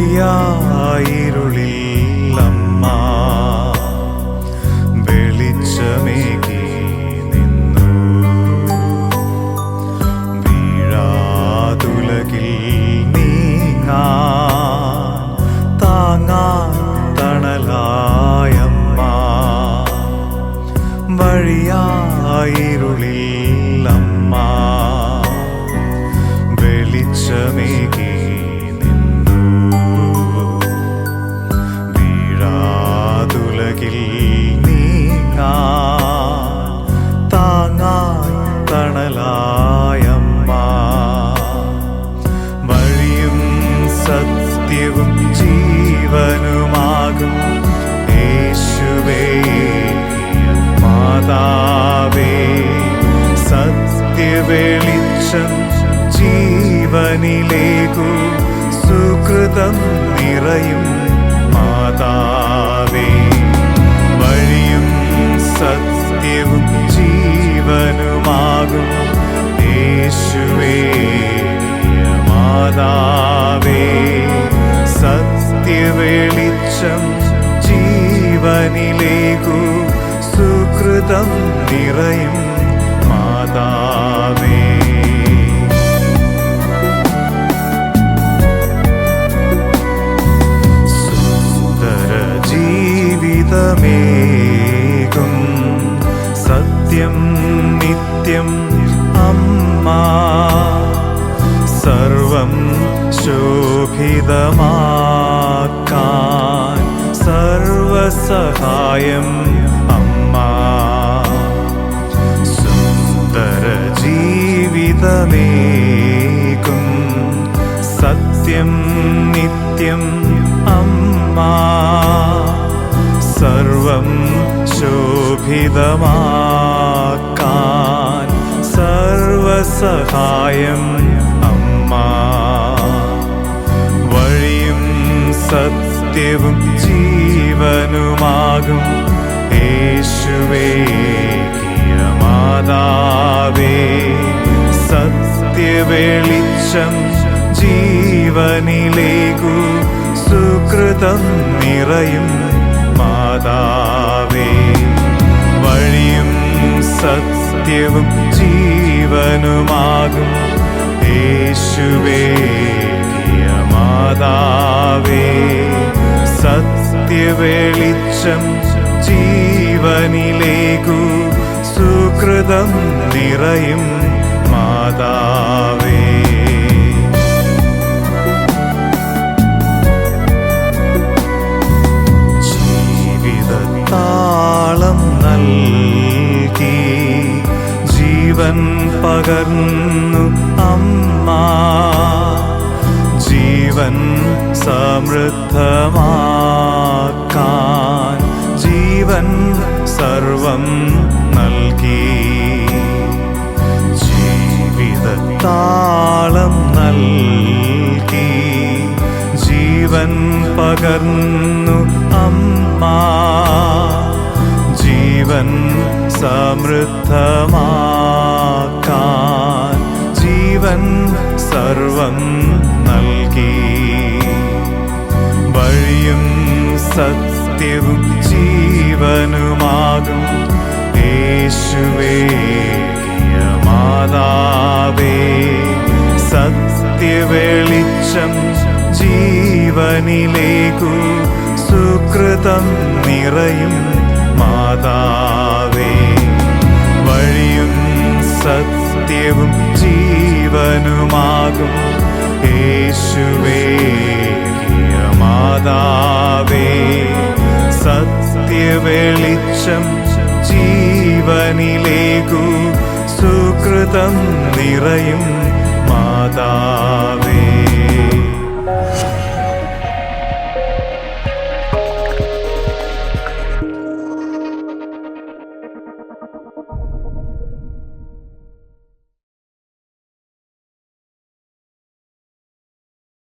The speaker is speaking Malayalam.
കഴിയായിരുളിൽ അമ്മ വെളിച്ചമേകി നിന്നു. വീഴാതുലകിൽ നീങ്ങാ വീഴാതുലകിൽ നീങ്ങാ താങ്ങായി തണലായമ്മ. വഴിയും സത്യവും ജീവനുമാകും യേശുവേ മാതാവേ. സത്യവെളിച്ചം ജീവനിലേക്കു സുകൃതം നിറയും യേശുവേ മാതാവേ സത്യവെളിച്ചം ജീവനിലേകു സുഹൃതം നിറയും മാതാവേ. സുന്ദര ജീവിതമേകും സത്യം നിത്യം സർവം ശോഭിതമാക്കാൻ സർവസഹായം അമ്മ. സുന്ദര ജീവിതമേകും സത്യം നിത്യം അമ്മ. സർവം ശോഭിതമാക്കാൻ സർവസഹായം അമ്മ. വഴിയും സത്യവും ജീവനുമാകും യേശുവേ മാതാവേ. സത്യവെളിച്ചം ജീവനിലേക്കു സുകൃതം നിറയും മാതാവേ. വഴിയും സത്യവും ജീവനുമാകും. യേശുവേ മാതാവേ സത്യവെളിച്ചം ജീവനിലേക്കു സുകൃതം നിറയും മാതാവേ. ജീവൻ സമൃദ്ധമാക്കാൻ ജീവൻ സർവം നൽകി. ജീവിതത്താളം നൽകി. ജീവൻ പകർന്നു അമ്മ. ജീവൻ സമൃദ്ധമാക്കാൻ ജീവൻ സർവം നൽകി സത്യവും ജീവനുമാകും യേശുവേ മാതാവേ. സത്യവെളിച്ചം ജീവനിലേക്കു സുകൃതം നിറയും മാതാവേ സത്യവെളിച്ചം ജീവനിലേക്കു സുകൃതം നിറയും മാതാവേ.